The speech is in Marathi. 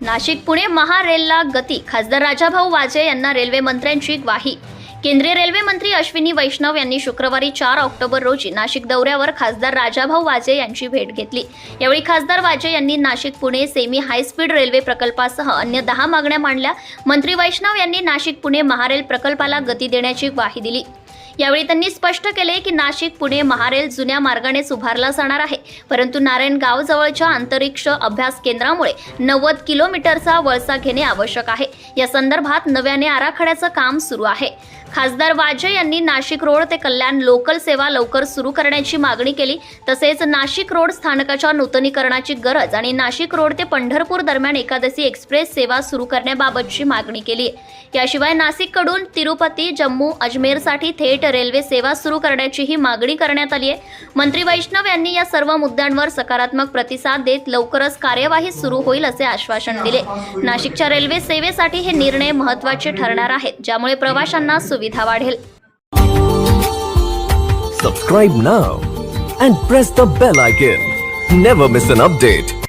नाशिक पुणे महारेलला गती. खासदार राजाभाऊ वाजे यांना रेल्वे मंत्र्यांची ग्वाही. केंद्रीय रेल्वे मंत्री अश्विनी वैष्णव यांनी शुक्रवारी चार ऑक्टोबर रोजी नाशिक दौऱ्यावर खासदार राजाभाऊ वाजे यांची भेट घेतली. यावेळी खासदार वाजे यांनी Nashik Pune semi high speed railway प्रकल्पासह अन्य दहा मागण्या मांडल्या. मंत्री वैष्णव यांनी नाशिक पुणे महारेल प्रकल्पाला गती देण्याची ग्वाही दिली. यावेळी त्यांनी स्पष्ट केले की नाशिक पुणे महारेल जुन्या मार्गानेच उभारला जाणार आहे. परंतु नारायणगाव जवळच्या अंतरिक्ष अभ्यास केंद्रामुळे नव्वद किलोमीटरचा वळसा घेणे आवश्यक आहे. या संदर्भात नव्याने आराखड्याचं काम सुरू आहे. खासदार वाजे यांनी नाशिक रोड ते कल्याण लोकल सेवा लवकर सुरू करण्याची मागणी केली. तसेच नाशिक रोड स्थानकाच्या नूतनीकरणाची गरज आणि नाशिक रोड ते पंढरपूर दरम्यान एकादशी एक्सप्रेस सेवा सुरू करण्याबाबतची मागणी केली याशिवाय नाशिककडून तिरुपती जम्मू अजमेरसाठी थेट रेल्वे सेवा सुरू करण्याचीही मागणी करण्यात आली आहे. मंत्री वैष्णव यांनी या सर्व मुद्द्यांवर सकारात्मक प्रतिसाद देत लवकरच कार्यवाही सुरू होईल असे आश्वासन दिले. नाशिकच्या रेल्वे सेवेसाठी हे निर्णय महत्त्वाचे ठरणार आहेत ज्यामुळे प्रवाशांना सुविधा वाढेल. Subscribe now and press the bell icon never miss an update